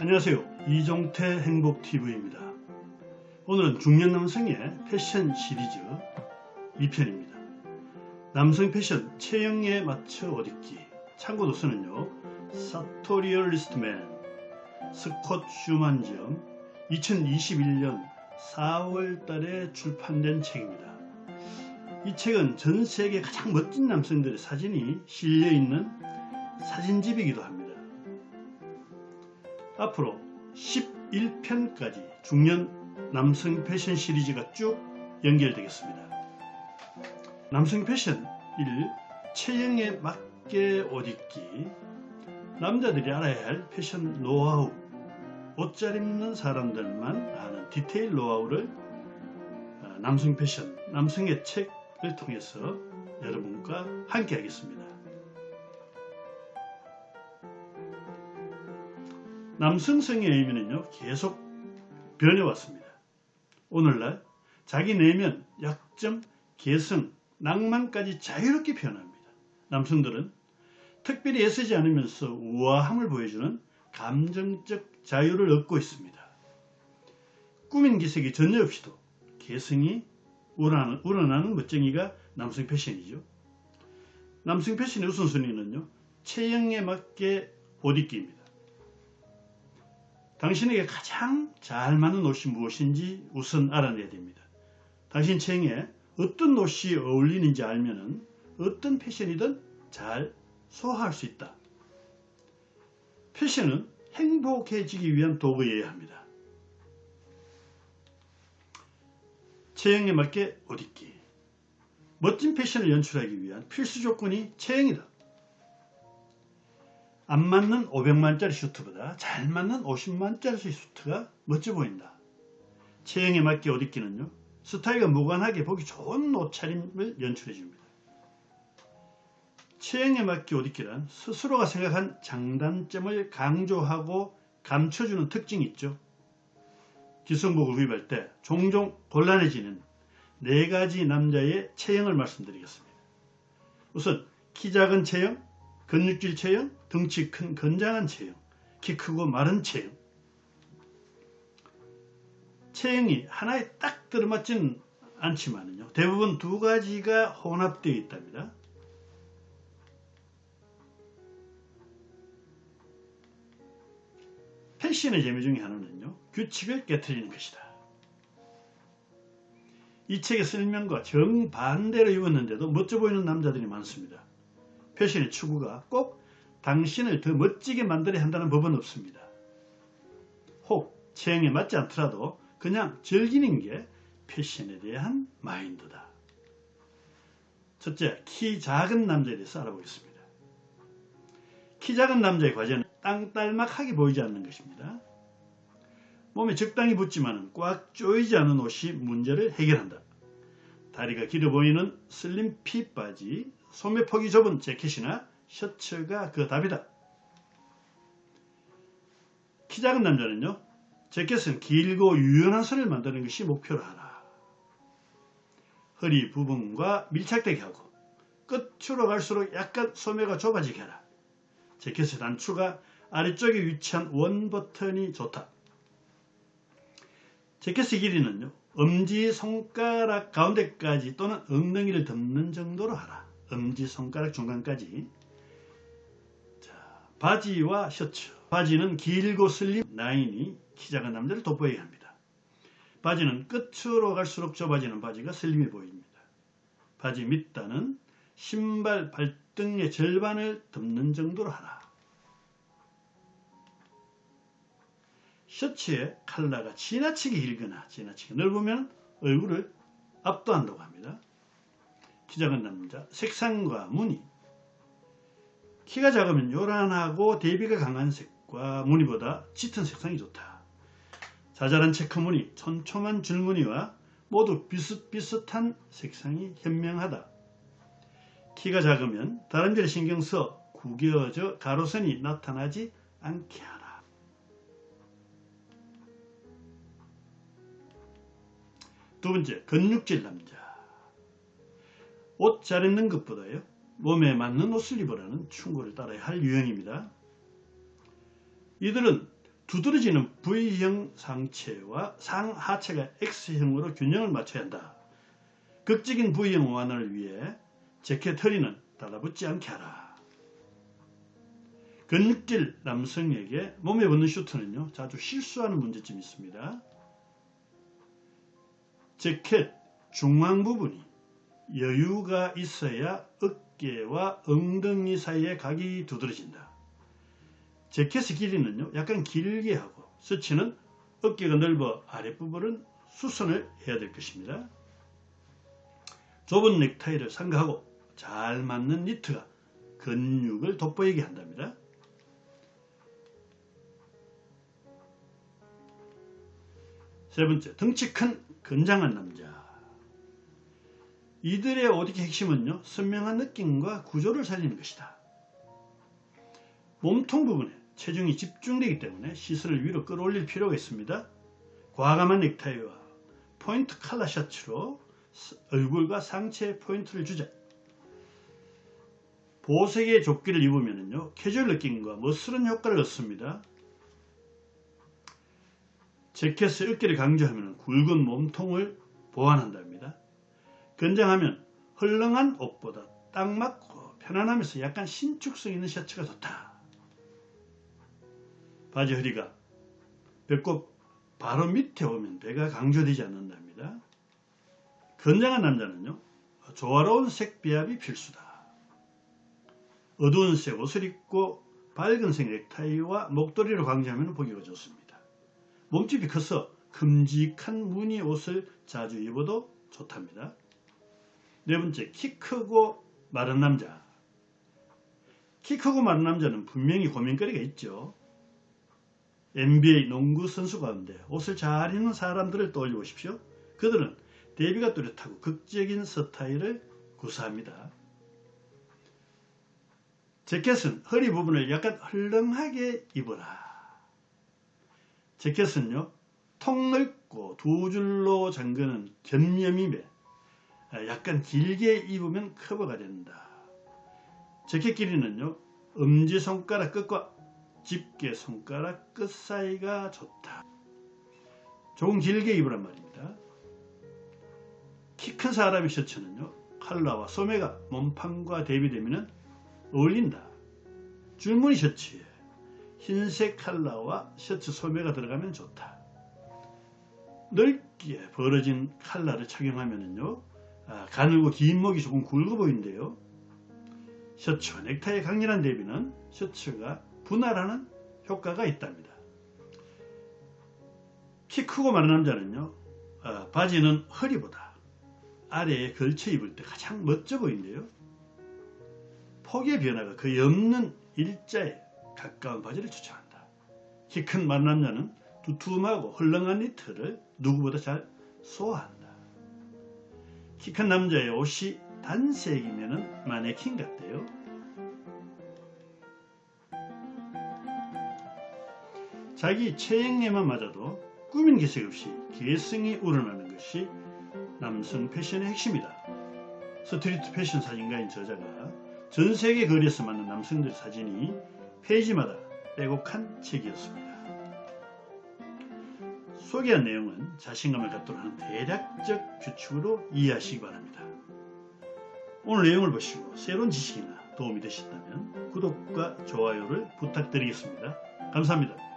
안녕하세요. 이종태 행복TV입니다. 오늘은 중년 남성의 패션 시리즈 2편입니다. 남성 패션 체형에 맞춰 옷 입기 참고 도서는요. 사토리얼 리스트맨 스콧 슈만점 2021년 4월 달에 출판된 책입니다. 이 책은 전 세계 가장 멋진 남성들의 사진이 실려있는 사진집이기도 합니다. 앞으로 11편까지 중년 남성 패션 시리즈가 쭉 연결되겠습니다. 남성 패션 1. 체형에 맞게 옷 입기 남자들이 알아야 할 패션 노하우 옷 잘 입는 사람들만 아는 디테일 노하우를 어, 남성 패션, 남성의 책을 통해서 여러분과 함께 하겠습니다. 남성성의 의미는요 계속 변해왔습니다. 오늘날 자기 내면, 약점, 개성, 낭만까지 자유롭게 표현합니다. 남성들은 특별히 애쓰지 않으면서 우아함을 보여주는 감정적 자유를 얻고 있습니다. 꾸민 기색이 전혀 없이도 개성이 우러나는, 우러나는 멋쟁이가 남성 패션이죠. 남성 패션의 우선순위는요. 체형에 맞게 옷 입기입니다. 당신에게 가장 잘 맞는 옷이 무엇인지 우선 알아내야 됩니다. 당신 체형에 어떤 옷이 어울리는지 알면 어떤 패션이든 잘 소화할 수 있다. 패션은 행복해지기 위한 도구여야 합니다. 체형에 맞게 옷 입기. 멋진 패션을 연출하기 위한 필수 조건이 체형이다. 안 맞는 500만짜리 슈트보다 잘 맞는 50만짜리 슈트가 멋져 보인다. 체형에 맞게 옷 입기는요. 스타일과 무관하게 보기 좋은 옷차림을 연출해 줍니다. 체형에 맞게 옷 입기란 스스로가 생각한 장단점을 강조하고 감춰주는 특징이 있죠. 기성복을 구입할 때 종종 곤란해지는 네 가지 남자의 체형을 말씀드리겠습니다. 우선 키 작은 체형, 근육질 체형, 덩치 큰 건장한 체형, 키 크고 마른 체형. 체형이 하나에 딱 들어맞지는 않지만요. 대부분 두 가지가 혼합되어 있답니다. 패션의 재미 중에 하나는요. 규칙을 깨뜨리는 것이다. 이 책의 설명과 정반대로 입었는데도 멋져 보이는 남자들이 많습니다. 패션의 추구가 꼭 당신을 더 멋지게 만들어야 한다는 법은 없습니다. 혹 체형에 맞지 않더라도 그냥 즐기는 게 패션에 대한 마인드다. 첫째, 키 작은 남자에 대해서 알아보겠습니다. 키 작은 남자의 과제는 땅딸막하게 보이지 않는 것입니다. 몸에 적당히 붙지만 꽉 조이지 않은 옷이 문제를 해결한다. 다리가 길어 보이는 슬림 핏 바지, 소매 폭이 좁은 재킷이나 셔츠가 그 답이다. 키 작은 남자는요. 재킷은 길고 유연한 선을 만드는 것이 목표로 하라. 허리 부분과 밀착되게 하고 끝으로 갈수록 약간 소매가 좁아지게 하라. 재킷의 단추가 아래쪽에 위치한 원 버튼이 좋다. 재킷의 길이는요. 엄지 손가락 가운데까지 또는 엉덩이를 덮는 정도로 하라. 엄지 손가락 중간까지 자, 바지와 셔츠 바지는 길고 슬림 라인이 키 작은 남자를 돋보이게 합니다. 바지는 끝으로 갈수록 좁아지는 바지가 슬림해 보입니다. 바지 밑단은 신발 발등의 절반을 덮는 정도로 하라. 셔츠의 칼라가 지나치게 길거나 지나치게 넓으면 얼굴을 압도한다고 합니다. 키 작은 남자, 색상과 무늬. 키가 작으면 요란하고 대비가 강한 색과 무늬보다 짙은 색상이 좋다. 자잘한 체크 무늬, 촘촘한 줄무늬와 모두 비슷비슷한 색상이 현명하다. 키가 작으면 다른 데를 신경 써 구겨져 가로선이 나타나지 않게 두 번째, 근육질 남자. 옷 잘 입는 것보다요. 몸에 맞는 옷을 입으라는 충고를 따라야 할 유형입니다. 이들은 두드러지는 V형 상체와 상하체가 X형으로 균형을 맞춰야 한다. 극적인 V형 완화를 위해 재킷 허리는 달라붙지 않게 하라. 근육질 남성에게 몸에 붙는 슈트는요 자주 실수하는 문제점이 있습니다. 재킷 중앙 부분이 여유가 있어야 어깨와 엉덩이 사이에 각이 두드러진다. 재킷의 길이는요 약간 길게 하고 서치는 어깨가 넓어 아랫부분은 수선을 해야 될 것입니다. 좁은 넥타이를 삼가하고 잘 맞는 니트가 근육을 돋보이게 한답니다. 세 번째, 덩치 큰 건장한 남자. 이들의 옷의 핵심은요, 선명한 느낌과 구조를 살리는 것이다. 몸통 부분에 체중이 집중되기 때문에 시선을 위로 끌어올릴 필요가 있습니다. 과감한 넥타이와 포인트 칼라 셔츠로 얼굴과 상체에 포인트를 주자. 보색의 조끼를 입으면요 캐주얼 느낌과 멋스런 효과를 얻습니다. 재킷의 어깨를 강조하면 굵은 몸통을 보완한답니다. 건장하면 헐렁한 옷보다 딱 맞고 편안하면서 약간 신축성 있는 셔츠가 좋다. 바지 허리가 배꼽 바로 밑에 오면 배가 강조되지 않는답니다. 건장한 남자는요 조화로운 색 비합이 필수다. 어두운 색 옷을 입고 밝은 색 넥타이와 목도리를 강조하면 보기가 좋습니다. 몸집이 커서 큼직한 무늬 옷을 자주 입어도 좋답니다. 네 번째, 키 크고 마른 남자. 키 크고 마른 남자는 분명히 고민거리가 있죠. NBA 농구 선수 가운데 옷을 잘 입는 사람들을 떠올려 보십시오. 그들은 대비가 뚜렷하고 극적인 스타일을 구사합니다. 재킷은 허리 부분을 약간 헐렁하게 입어라. 재킷은요, 통 넓고 두 줄로 잠그는 견념임에 약간 길게 입으면 커버가 된다. 재킷 길이는요, 엄지손가락 끝과 집게 손가락 끝 사이가 좋다. 조금 길게 입으란 말입니다. 키 큰 사람의 셔츠는요, 컬러와 소매가 몸판과 대비되면 어울린다. 줄무늬 셔츠에 흰색 컬러와 셔츠 소매가 들어가면 좋다. 넓게 벌어진 컬러를 착용하면요, 아, 가늘고 긴 목이 조금 굵어 보이는데요. 셔츠와 넥타이의 강렬한 대비는 셔츠가 분할하는 효과가 있답니다. 키 크고 마른 남자는요, 어, 바지는 허리보다 아래에 걸쳐 입을 때 가장 멋져 보이는데요. 폭의 변화가 거의 없는 일자에 가까운 바지를 추천한다. 키큰 남자는 두툼하고 헐렁한 니트를 누구보다 잘 소화한다. 키 큰 남자의 옷이 단색이면 마네킹 같대요. 자기 체형에만 맞아도 꾸민 개색 없이 개성이 우러나는 것이 남성 패션의 핵심이다. 스트리트 패션 사진가인 저자가 전 세계 거리에서 만난 남성들 사진이 페이지마다 빼곡한 책이었습니다. 소개한 내용은 자신감을 갖도록 하는 대략적 규칙으로 이해하시기 바랍니다. 오늘 내용을 보시고 새로운 지식이나 도움이 되셨다면 구독과 좋아요를 부탁드리겠습니다. 감사합니다.